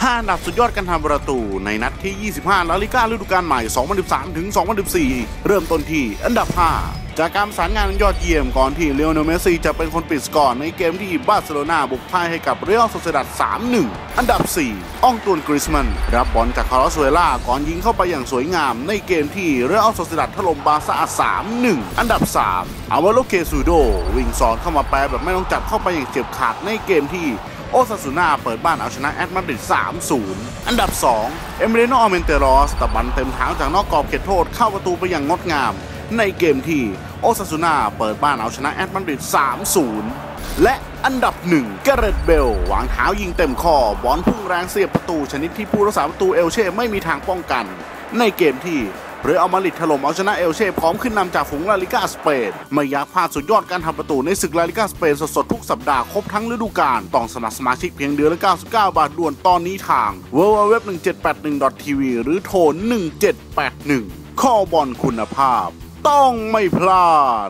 5อันดับสุดยอดการทำประตูในนัดที่ 25ลาลิก้าฤดูกาลใหม่ 2013 ถึง 2014 เริ่มต้นที่อันดับ 5 จากการประสานงานยอดเยี่ยมก่อนที่เลโอเนลเมสซี่จะเป็นคนปิดสกอร์ในเกมที่บาร์เซโลนาบุกพ่ายให้กับเรอัลโซเซดัด 3-1 อันดับ 4อ้องตุนกริสมัน รับบอลจากคาร์ลอสเวล่าก่อนยิงเข้าไปอย่างสวยงามในเกมที่เรอัลโซเซดัดถล่มบาร์ซ่า 3-1 อันดับ 3 อาวาโลเคซูโดวิ่งสอนเข้ามาแปรแบบไม่ต้องจับเข้าไปอย่างเจ็บขาดในเกมที่ โอซาซูนาเปิดบ้านเอาชนะแอตมาดริด 3-0 อันดับ 2 เอเมเรโนอเมนเตรอสตะบันเต็มเท้าจากนอกกรอบเขตโทษเข้าประตูไปอย่างงดงาม ในเกมที่โอซาซูนาเปิดบ้านเอาชนะแอตมาดริด 3-0 และอันดับ1เกเรตเบลวางเท้ายิงเต็มข้อบอลพุ่งแรงเสียบประตูชนิดที่ผู้รักษาประตูเอลเช่ไม่มีทางป้องกัน ในเกมที่ เรอัลมาดริดถล่มเอาชนะเอลเช่พร้อมขึ้นนำจากฝูงลาลิก้าสเปนไม่อยากพลาดสุดยอดการทำประตูในศึกลาลิก้าสเปนสดๆทุกสัปดาห์ครบทั้งฤดูกาลต้องสมัครสมาชิกเพียงเดือนละ 99 บาทด่วนตอนนี้ทาง www.1781.tv หรือโทร 1781 ข้อบอลคุณภาพ ต้องไม่พลาด